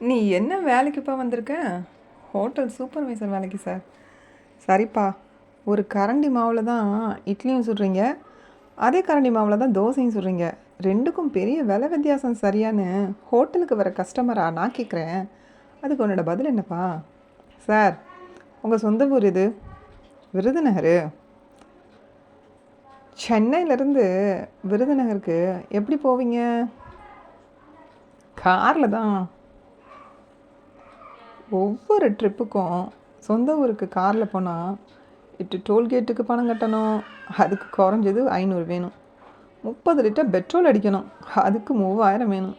நீ என்ன வேலைக்குப்பா வந்திருக்க? ஹோட்டல் சூப்பர்வைசர் வேலைக்கு சார் சரிப்பா. ஒரு கரண்டி மாவில் தான் இட்லியும் சுடுறீங்க. அதே கரண்டி மாவில் தான் தோசையும் சுடுறீங்க. ரெண்டுக்கும் பெரிய விலை வித்தியாசம் சரியான்னு ஹோட்டலுக்கு வர கஸ்டமரா நான் கேட்குறேன் அதுக்கு உன்னோட பதில் என்னப்பா? சார் உங்கள் சொந்த ஊர் இது விருதுநகர். சென்னையிலேருந்து விருதுநகருக்கு எப்படி போவீங்க? காரில் தான் ஒவ்வொரு ட்ரிப்புக்கும் சொந்த ஊருக்கு காரில் போனால் இட்டு டோல்கேட்டுக்கு பணம் கட்டணும். அதுக்கு குறைஞ்சது ஐநூறு வேணும். முப்பது லிட்டர் பெட்ரோல் அடிக்கணும். அதுக்கு மூவாயிரம் வேணும்.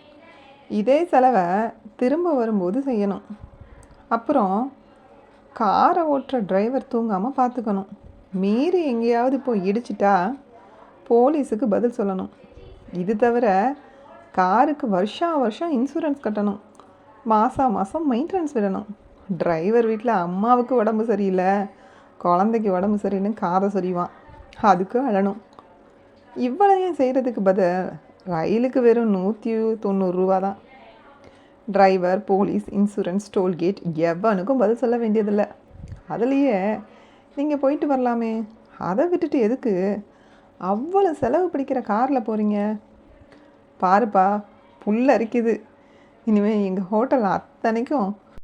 இதே செலவை திரும்ப வரும்போது செய்யணும். அப்புறம் காரை ஓட்டுற டிரைவர் தூங்காமல் பார்த்துக்கணும் மீறி எங்கேயாவது போய் இடிச்சிட்டா போலீஸுக்கு பதில் சொல்லணும். இது தவிர காருக்கு வருஷா வருஷம் இன்சூரன்ஸ் கட்டணும். மாதம் மாதம் மெயின்டெனன்ஸ் விடணும் டிரைவர் வீட்டில் அம்மாவுக்கு உடம்பு சரியில்லை குழந்தைக்கு உடம்பு சரியில்லைன்னு காதை சொறிவான் அதுக்கு அழணும். இவ்வளவையும் செய்கிறதுக்கு பதில்? ரயிலுக்கு வெறும் நூற்றி தொண்ணூறுரூவா தான் டிரைவர் போலீஸ் இன்சூரன்ஸ் டோல்கேட் எவனுக்கும் பதில் சொல்ல வேண்டியதில்லை. அதுலேயே நீங்கள் போயிட்டு வரலாமே. அதை விட்டுட்டு எதுக்கு? அவ்வளோ செலவு பிடிக்கிற காரில் போகிறீங்க பாருப்பா புல் அரிக்குது. இனிமேல் எங்கள் ஹோட்டல் அத்தனைக்கும்